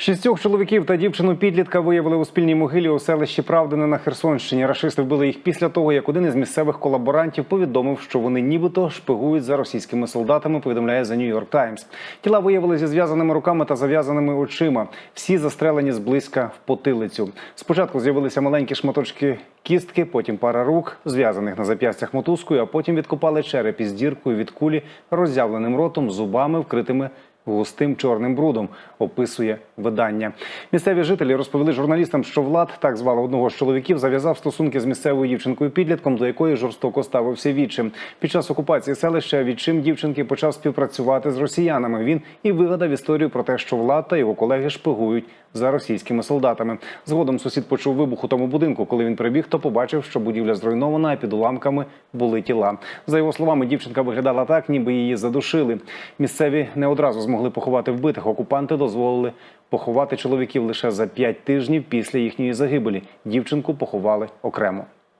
Шістьох чоловіків та дівчину підлітка виявили у спільній могилі у селищі Правдине на Херсонщині. Рашисти вбили їх після того, як один із місцевих колаборантів повідомив, що вони нібито шпигують за російськими солдатами. Повідомляє New York Times. Тіла виявили зі зв'язаними руками та зав'язаними очима. Всі застрелені зблизька в потилицю. Спочатку з'явилися маленькі шматочки кістки, потім пара рук, зв'язаних на зап'ястях мотузкою, а потім відкопали череп із діркою від кулі, роззявленим ротом, зубами, вкритими густим чорним брудом, описує видання. Місцеві жителі розповіли журналістам, що Влад, так звали одного з чоловіків, зав'язав стосунки з місцевою дівчинкою підлітком, до якої жорстоко ставився відчим. Під час окупації селища відчим дівчинки почав співпрацювати з росіянами. Він і вигадав історію про те, що Влад та його колеги шпигують за російськими солдатами. Згодом сусід почув вибух у тому будинку. Коли він прибіг, то побачив, що будівля зруйнована, а під уламками були тіла. За його словами, дівчинка виглядала так, ніби її задушили. Місцеві не одразу змогли поховати вбитих. Окупанти дозволили поховати чоловіків лише за п'ять тижнів після їхньої загибелі. Дівчинку поховали окремо.